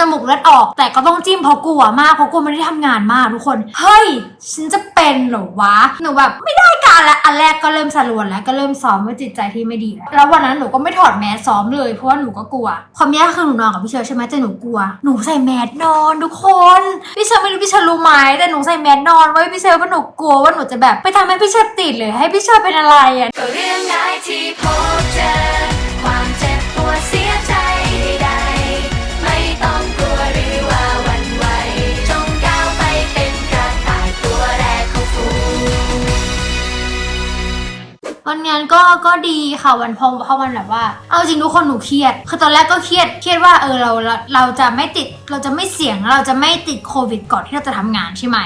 จมูกเลือดออก แต่ก็ต้องจิ้มเพราะกลัวมากเพราะกลัวไม่ได้ทำงานมากทุกคน เฮ้ย ฉันจะเป็นเหรอวะหนูแบบไม่ได้การละอันแรกก็เริ่มสลวนแล้วก็เริ่มซ้อมว่าจิตใจที่ไม่ดีแล้วแล้ววันนั้นหนูก็ไม่ถอดแมสซ้อมเลยเพราะว่าหนูก็กลัวความยากคือหนูนอนกับพี่เชอร์ใช่ไหมแต่หนูกลัวหนูใส่แมสนอนทุกคนพี่เชอร์ไม่รู้พี่เชอร์รู้ไหมแต่หนูใส่แมสนอนไว้พี่เชอร์ว่าหนูกลัวว่าหนูจะแบบไปทำให้พี่เชอร์ติดหรือให้พี่เชอร์เป็นอะไรอะก็เรื่องร้ายที่พบเจอความเจ็บปวดสี วันงานก็ก็ดีค่ะวันพอพอวันแบบว่า เอาจริงทุกคนหนูเครียด คือตอนแรกก็เครียดเครียดว่าเออเราเราเราจะไม่ติดเราจะไม่เสี่ยงเราจะไม่ติดโควิดก่อนที่เราจะทำงานใช่ไหม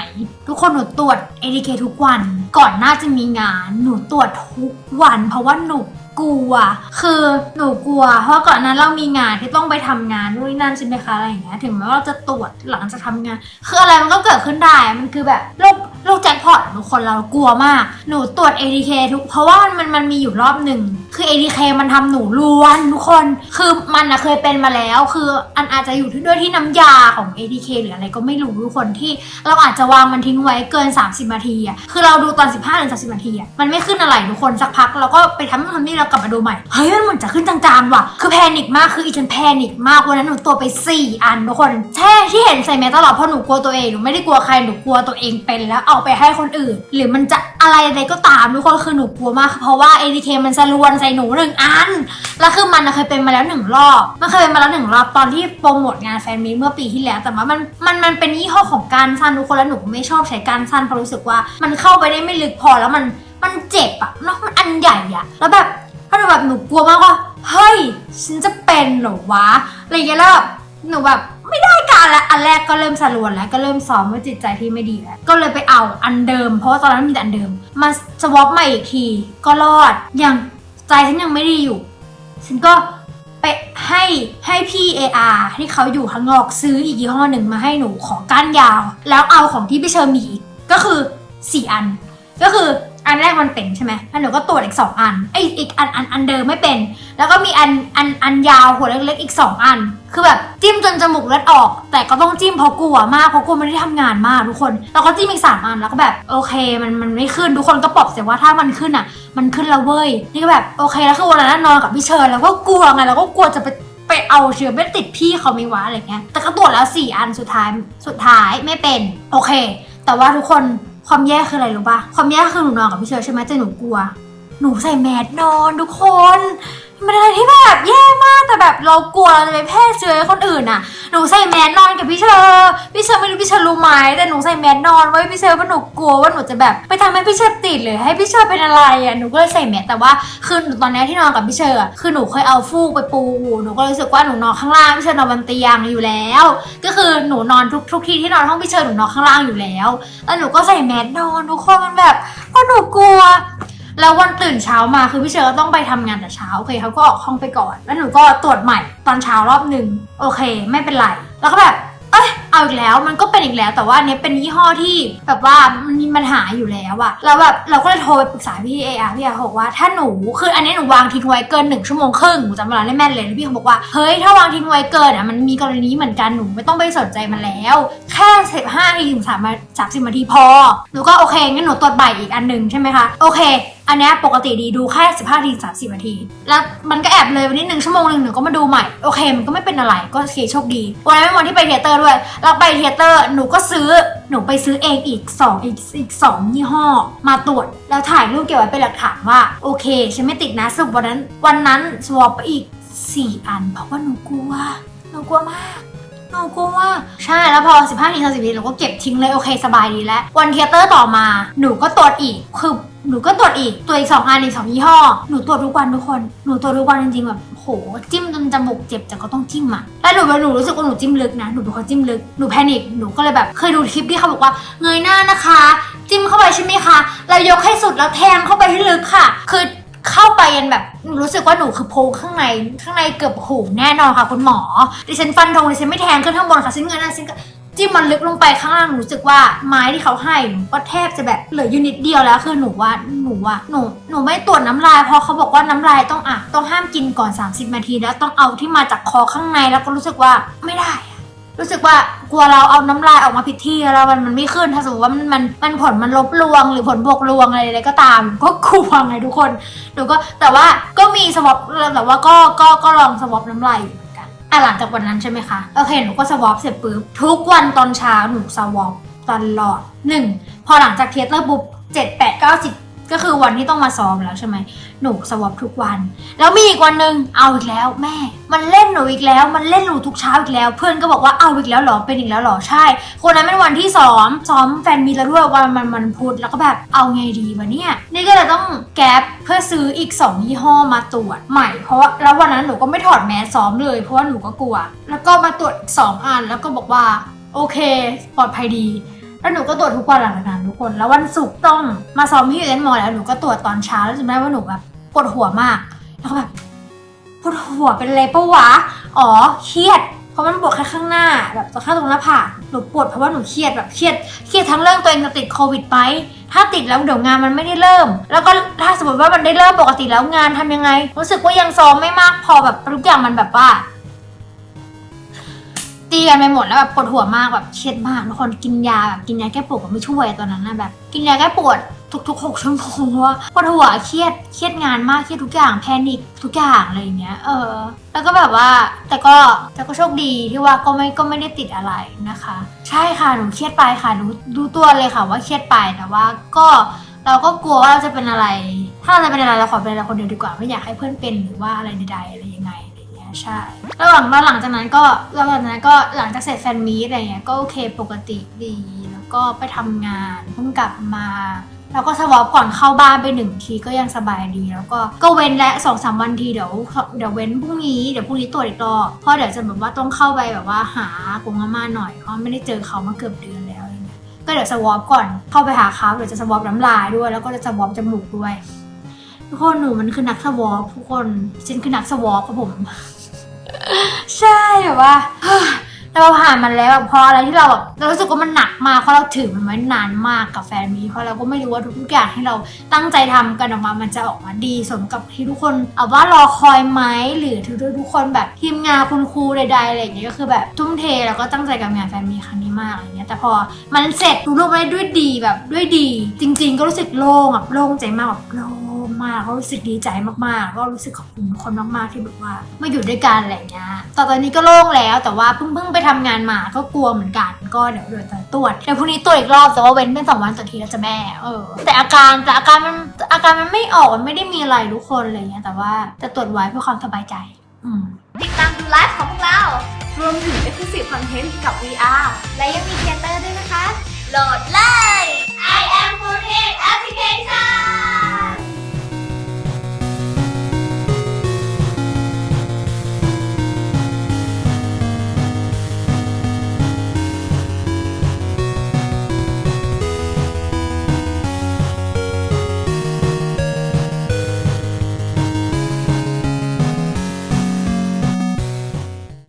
ทุกคนหนูตรวจ ATK ทุกวันก่อนหน้าจะมีงาน หนูตรวจทุกวัน เพราะว่าหนูกลัว คือหนูกลัว เพราะก่อนนั้นเรามีงานที่ต้องไปทำงานนู่นนั่นใช่ไหมคะอะไรอย่างเงี้ยถึงแม้ว่าเราจะตรวจหลังจากทำงาน คืออะไรมันก็เกิดขึ้นได้มันคือแบบโรค โรคแจ็คพอตทุกคนเรากลัวมาก หนูตรวจ ATK ทุก เพราะว่ามันมันมีอยู่รอบหนึ่ง คือ ATK มันทำหนูล้วนทุกคน คือมันอะเคยเป็นมาแล้ว คืออันอาจจะอยู่ที่ด้วยที่น้ำยาของ ATK หรืออะไรก็ไม่รู้ทุกคนที่เราอาจจะวางมันทิ้งไว้เกิน 30 นาทีอะคือเราดูตอน 15ถึง30 นาทีอะมันไม่ขึ้นอะไรทุกคนสักพักเราก็ไปทำนู่นทำนี่เรากลับมาดูใหม่ เฮ้ยมันเหมือนจะขึ้นจางๆว่ะ คือแพนิคมาก คืออีฉันแพนิคมากวันนั้นหนูตัวจไป 4 อันทุกคนแช่ที่เห็นใส่แมสตลอดเพราะหนูกลัวตัวเอง หนูไม่ได้กลัวใคร หนูกลัวตัวเองเป็นแล้วเอาไปให้คนอื่น หรือมันจะอะไรใดก็ตามทุกคนคือหนูกลัวมาก เพราะว่า ATK มันสลวนใส่หนูหนึ่งอัน แล้วคือมันเคยเป็นมาแล้วหนึ่งรอบมันเคยเป็นมาแล้วหนึ่งรอบตอนที่โปรโมทงานแฟนมีเมื่อปีที่แล้ว แต่ว่ามันมันมันเป็นยี่ห้อของการสั้นทุกคนแล้วหนูไม่ชอบใช้การสั้นเพราะรู้สึกว่ามันเข้าไปได้ไม่ลึกพอแล้วมันมันเจ็บอะเนาะมันอันใหญ่อะแล้วแบบถ้าหนูแบบหนูกลัวมากว่าเฮ้ยฉันจะเป็นเหรอวะอะไรอย่างเงี้ยแล้วแบบหนูแบบ ไม่ได้การและอันแรกก็เริ่มสลวนแล้วก็เริ่มซ้อมว่าจิตใจที่ไม่ดีแล้วก็เลยไปเอาอันเดิม เพราะว่าตอนนั้นมีแต่อันเดิม มาสวอปใหม่อีกทีก็รอดยังใจฉันยังไม่ดีอยู่ ฉันก็ไปให้ให้พี่ AR ที่เขาอยู่ข้างนอกซื้ออีกยี่ห้อหนึ่งมาให้หนูของก้านยาว แล้วเอาของที่พี่เชอร์มีอีกก็คือ 4 อัน ก็คือ อันแรกมันเป็นใช่ไหมแล้วหนูก็ตรวจอีก2อันไออีกอันอันอันเดิมไม่เป็น แล้วก็มีอันอันอันยาวหัวเล็กๆอีก2อัน คือแบบจิ้มจนจมูกเลือดออก แต่ก็ต้องจิ้มเพราะกลัวมากเพราะกลัวไม่ได้ทำงานมากทุกคนแล้วก็จิ้มอีก3อันแล้วก็แบบโอเคมันมันไม่ขึ้นทุกคนก็ปลอบเสียว่าถ้ามันขึ้นอะ มันขึ้นแล้วเว้ยนี่ก็แบบโอเคแล้วคือวันนั้นนอนกับพี่เชิญแล้วก็กลัวไงแล้วก็กลัวจะไปไปเอาเชื้อไม่ติดพี่เขาไม่วะอะไรเงี้ยแต่ก็ตรวจแล้ว4อันสุดท้ายสุดท้ายไม่เป็นโอเค แต่ว่าทุกคน ความแย่คืออะไรรู้ปะความแย่คือหนูนอนกับพี่เชอร์ใช่ไหมแต่หนูกลัว หนูใส่แมสนอนทุกคน มันอะไรที่แบบแย่มากแต่แบบเรากลัวเราจะไปแพร่เชื้อให้คนอื่นอะหนูใส่แมสนอนกับพี่เชอร์พี่เชอร์ไม่รู้พี่เชอร์รู้ไหมแต่หนูใส่แมสนอนไว้พี่เชอร์ว่าะหนูกลัวว่าหนูจะแบบไปทำให้พี่เชอร์ติดหรือให้พี่เชอร์เป็นอะไรอะหนูก็เลยใส่แมสแต่ว่าคือหนูตอนนี้ที่นอนกับพี่เชอร์อะคือหนูเคยเอาฟูกไปปูหนูก็รู้สึกว่าหนูนอนข้างล่างพี่เชอร์นอนบนเตียงอยู่แล้ว ก็คือหนูนอนทุกทุกที่ที่นอนห้องพี่เชอร์หนูนอนข้างล่างอยู่แล้วแล้วหนูก็ใส่แมสนอนทุกคนมันแบบเพราะหนูกลัว แล้ววันตื่นเช้ามาคือพี่เชอร์ก็ต้องไปทำงานแต่เช้าโอเคเขาก็ออกห้องไปก่อน แล้วหนูก็ตรวจใหม่ตอนเช้ารอบหนึ่งโอเค ไม่เป็นไร แล้วก็แบบเอ้ยเอาอีกแล้วมันก็เป็นอีกแล้วแต่ว่าอันนี้เป็นยี่ห้อที่แบบว่ามันมีปัญหาอยู่แล้วอะแล้วแบบเราก็เลยโทรไปปรึกษาพี่เออาพี่เอบอกว่าถ้าหนูคืออันนี้หนูวางทิ้งไว้เกินหนึ่งชั่วโมงครึ่งหนูจำเวลาได้แม่นเลยแล้วพี่เขาบอกว่าเฮ้ยถ้าวางทิ้งไว้เกินอะมันมีกรณีเหมือนกันหนูไม่ต้องไปสนใจมันแล้ว แค่สิบห้านาทีถึงสามสามสิบนาทีพอหนูก็โอเคงั้นหนูตรวจใบอีกอันหนึ่งใช่ไหมคะโอเค อันเนี้ยปกติดีดูแค่15นาที30นาที แล้วมันก็แอบเลยวันนี้หนึ่งชั่วโมงหนึ่งหนูก็มาดูใหม่ โอเค มันก็ไม่เป็นอะไรก็โอเคโชคดี วันนั้นเป็นวันที่ไปเทเตอร์ด้วย เราไปเทเตอร์หนูก็ซื้อหนูไปซื้อเองอีก2อีกอีกสองยี่ห้อ มาตรวจแล้วถ่ายรูปเก็บไว้เป็นหลักฐานว่าโอเคฉันไม่ติดนะสรุปวันนั้นวันนั้นสวอปไปอีก 4 อันเพราะว่าหนูกลัวหนูกลัวมาก หนูกลัวมาใช่แล้วพอ 15ที30ทีเราก็เก็บทิ้งเลยโอเคสบายดีแล้ว วันเทเตอร์ต่อมาหนูก็ตรวจอีกคือหนูก็ตรวจอีกตัวอีกสองอันอีกสองยี่ห้อหนูตรวจทุกวันทุกคนหนูตรวจทุกวันจริงๆแบบโหจิ้มจนจมูกเจ็บแต่ก็ต้องจิ้มอะแล้วหนูหนูรู้สึกว่าหนูจิ้มลึกนะหนูเป็นคนจิ้มลึกหนูแพนิคหนูก็เลยแบบเคยดูคลิปที่เขาบอกว่าเงยหน้านะคะ จิ้มเข้าไปใช่ไหมคะแล้วยกให้สุดแล้วแทงเข้าไปให้ลึกค่ะ คือ เข้าไปยันแบบรู้สึกว่าหนูคือโพงข้างในข้างในเกือบหูแน่นอนค่ะคุณหมอดิฉันฟันธงดิฉันไม่แทงขึ้นข้างบนค่ะฉันเงินนะฉันก็จิ้มมันลึกลงไปข้างล่างรู้สึกว่าไม้ที่เขาให้หนูก็แทบจะแบบเหลือยูนิดเดียวแล้วคือหนูว่าหนูว่าหนูหนูไม่ตรวจน้ำลายเพราะเขาบอกว่าน้ำลายต้องอะต้องห้ามกินก่อน 30 นาที แล้วต้องเอาที่มาจากคอข้างในแล้วก็รู้สึกว่าไม่ได้อะ รู้สึกว่ากลัวเราเอาน้ำลายออกมาผิดที่แล้วมันมันไม่ขึ้นถ้าสมมติว่ามันมันมันผลมันลบลวง หรือผลบวกลวงอะไรอะไรก็ตาม ก็กลัวไงทุกคนหนูก็แต่ว่าก็มีสวอปแต่ว่าก็ก็ก็ลองสวอปน้ำลายอยู่เหมือนกันอะหลังจากวันนั้นใช่ไหมคะโอเคหนูก็สวอปเสร็จปุ๊บทุกวันตอนเช้าหนูสวอปตลอดหนึ่งพอหลังจากเทสเลอร์ปุ๊บเจ็ดแปดเก้าสิบ ก็คือวันที่ต้องมาซ้อมแล้วใช่ไหมหนูสวอปทุกวัน แล้วมีอีกวันหนึ่งเอาอีกแล้วแม่ มันเล่นหนูอีกแล้ว มันเล่นหนูทุกเช้าอีกแล้ว เพื่อนก็บอกว่าเอาอีกแล้วหรอเป็นอีกแล้วหรอใช่ คนนั้นเป็นวันที่ซ้อมซ้อมแฟนมีแล้วด้วยวันมันมันพูดแล้วก็แบบเอาไงดีวะเนี่ยนี่ก็เลยต้องแก๊ปเพื่อซื้ออีก2ยี่ห้อมาตรวจใหม่ เพราะว่าแล้ววันนั้นหนูก็ไม่ถอดแมสซ้อมเลย เพราะว่าหนูก็กลัว แล้วก็มาตรวจอีกสองอันแล้วก็บอกว่าโอเคปลอดภัยดี แล้วหนูก็ตรวจทุกวันหลังจากนั้นทุกคน แล้ววันศุกร์ต้องมาซ้อมที่เอ็นมอแล้วหนูก็ตรวจตอนเช้าแล้วจำได้ว่าหนูแบบปวดหัวมากแล้วก็แบบปวดหัวเป็นอะไรปะวะ อ๋อเครียด เพราะมันปวดแค่ข้างหน้าแบบตรงข้างตรงหน้าผากหนูปวดเพราะว่าหนูเครียดแบบเครียดเครียดทั้งเรื่องตัวเองจะติดโควิดไหมถ้าติดแล้วเดี๋ยวงานมันไม่ได้เริ่ม แล้วก็ถ้าสมมติว่ามันได้เริ่มปกติแล้วงานทำยังไง รู้สึกว่ายังซ้อมไม่มากพอแบบทุกอย่างมันแบบว่า ตีกันไปหมดแล้วแบบปวดหัวมากแบบเครียดมากทุกคนกินยาแบบกินยาแก้ปวดก็ไม่ช่วยตอนนั้นนะแบบ กินยาแก้ปวดทุกๆหกชั่วโมงว่าปวดหัวเครียดเครียดงานมากเครียดทุกอย่างแพนิคทุกอย่างอะไรอย่างเงี้ย เออ แล้วก็แบบว่าแต่ก็แต่ก็โชคดีที่ว่าก็ไม่ก็ไม่ได้ติดอะไรนะคะ ใช่ค่ะหนูเครียดไปค่ะหนูรู้ตัวเลยค่ะว่าเครียดไปแต่ว่าก็เราก็กลัวว่าเราจะเป็นอะไร ถ้าเราจะเป็นอะไรเราขอเป็นอะไรคนเดียวดีกว่าไม่อยากให้เพื่อนเป็นหรือว่าอะไรใดๆอะไร ใช่ระหว่างแล้วหลังจากนั้นก็แล้วหลังจากนั้นก็หลังจากเสร็จแฟนมีตอะไรเงี้ยก็โอเคปกติดี แล้วก็ไปทำงานเพิ่งกลับมา แล้วก็สวอปก่อนเข้าบ้านไปหนึ่งทีก็ยังสบายดี แล้วก็ก็เว้นและสองสามวันทีเดี๋ยวเดี๋ยวเว้นพรุ่งนี้เดี๋ยวพรุ่งนี้ตรวจอีกรอบเพราะเดี๋ยวจะแบบว่าต้องเข้าไปแบบว่าหากงอาม่าหน่อยเพราะไม่ได้เจอเขามาเกือบเดือนแล้วก็เดี๋ยวสวอปก่อนเข้าไปหาเขาเดี๋ยวจะสวอปน้ำลายด้วย แล้วก็จะสวอปจมูกด้วย ทุกคนหนูมันคือนักสวอปทุกคนฉันคือนักสวอปครับผม ใช่แบบว่าแต่เราผ่านมันแล้วแบบพออะไรที่เราแบบเรารู้สึกว่ามันหนักมากเพราะเราถือมันไว้นานมากกับแฟนมีเพราะเราก็ไม่รู้ว่าทุกๆอย่างที่เราตั้งใจทำกันออกมามันจะออกมาดีสมกับที่ทุกคนเอาว่ารอคอยไหมหรือทุกทุกคนแบบทีมงานคุณครูใดๆอะไรอย่างเงี้ยก็คือแบบทุ่มเทแล้วก็ตั้งใจกับงานแฟนมีครั้งนี้มากอะไรเงี้ยแต่พอมันเสร็จรู้ลงไปด้วยดีแบบด้วยดี จริง ๆ ก็รู้สึกโล่งแบบโล่งใจมากแบบโล่ง มากก็รู้สึกดีใจมากๆ ก็รู้สึกขอบคุณทุกคนมากๆที่แบบว่ามาอยู่ด้วยกันอะไรเงี้ยแต่ตอนนี้ก็โล่งแล้วแต่ว่าเพิ่งเพิ่งไปทำงานมาก็กลัวเหมือนกันก็เดี๋ยวเดี๋ยวจะตรวจเดี๋ยวพรุ่งนี้ตรวจอีกรอบแต่ว่าเว้นเป็นสองวันต่อทีแล้วจะแม่เออแต่อาการแต่อาการมันอาการมันไม่ออกมันไม่ได้มีอะไรทุกคนอะไรเงี้ยแต่ว่าจะตรวจไว้เพื่อความสบายใจ อืมติดตามดูไลฟ์ของพวกเรา รวมถึง Exclusive Content กับ VR และยังมีเทเตอร์ด้วยนะคะ โหลดเลย I am f o o d Application